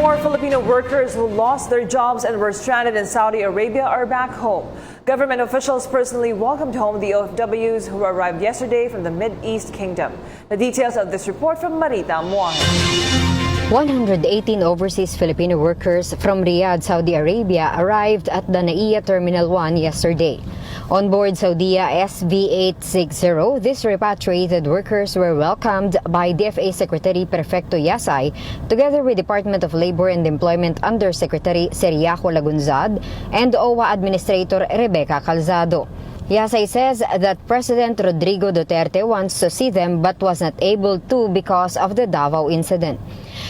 More Filipino workers who lost their jobs and were stranded in Saudi Arabia are back home. Government officials personally welcomed home the OFWs who arrived yesterday from the Mid East Kingdom. The details of this report from Marita Muahe. 118 overseas Filipino workers from Riyadh, Saudi Arabia arrived at the Naiya Terminal 1 yesterday. On board Saudia SV-860, these repatriated workers were welcomed by DFA Secretary Perfecto Yasay together with Department of Labor and Employment Undersecretary Seriaco Lagunzad and OWA Administrator Rebecca Calzado. Yasay says that President Rodrigo Duterte wants to see them but was not able to because of the Davao incident.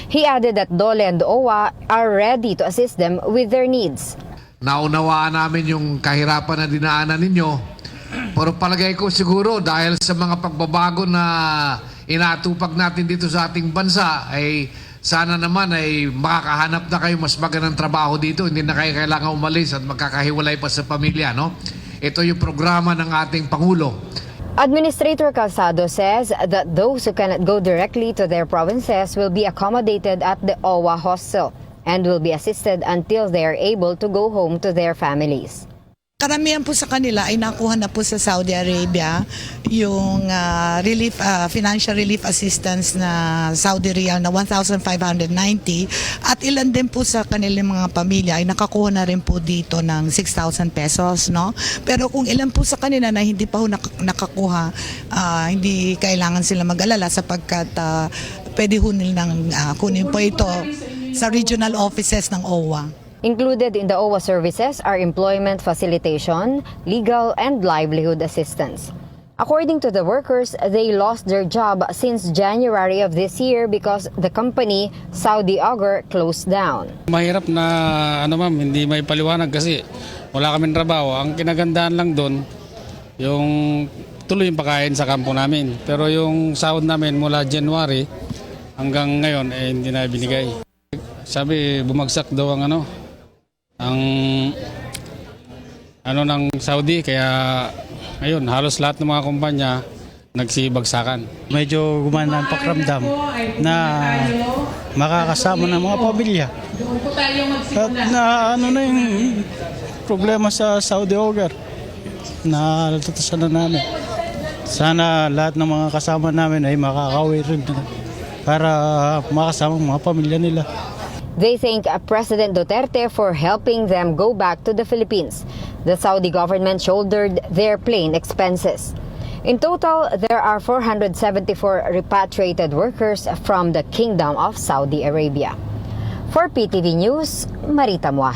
He added that Dole and OWA are ready to assist them with their needs. Naunawaan namin yung kahirapan na dinaanan ninyo. Pero palagay ko siguro dahil sa mga pagbabago na inatupag natin dito sa ating bansa ay sana naman ay makakahanap na kayo mas magandang trabaho dito. Hindi na kayo kailangan umalis at magkakahiwalay pa sa pamilya. No? Ito yung programa ng ating Pangulo. Administrator Calzado says that those who cannot go directly to their provinces will be accommodated at the OWA hostel and will be assisted until they are able to go home to their families. Karamihan po sa kanila ay nakuha na po sa Saudi Arabia yung ah, relief ah, financial relief assistance na Saudi Riyal na 1,590 at ilan din po sa kanilang mga pamilya ay nakakuha na rin po dito ng 6,000 pesos no pero kung ilan po sa kanila na hindi pa ho nak- nakakuha ah, hindi kailangan sila mag-alala sapagkat ah, pwede ho nilang ah, kunin po ito sa regional offices ng OWA. Included in the OWA services are employment facilitation, legal, and livelihood assistance. According to the workers, they lost their job since January of this year because the company, Saudi Auger, closed down. Mahirap na ano ma'am, hindi may paliwanag kasi wala kaming trabaho. Ang kinagandaan lang doon, yung tuloy yung pagkain sa kampo namin. Pero yung sahod namin mula January hanggang ngayon eh hindi na binigay. Sabi bumagsak daw ang ano, ang ano ng Saudi kaya ayun halos lahat ng mga kumpanya nagsibagsakan. medyo gumana ang pakiramdam na makakasama ng mga pamilya. At na ano na yung problema sa Saudi Ogar na natatasan na namin. Sana lahat ng mga kasama namin ay makakawi rin para makasama mga pamilya nila. They thank uh, President Duterte for helping them go back to the Philippines. The Saudi government shouldered their plane expenses. In total, there are 474 repatriated workers from the Kingdom of Saudi Arabia. For PTV News, Marita Muahe.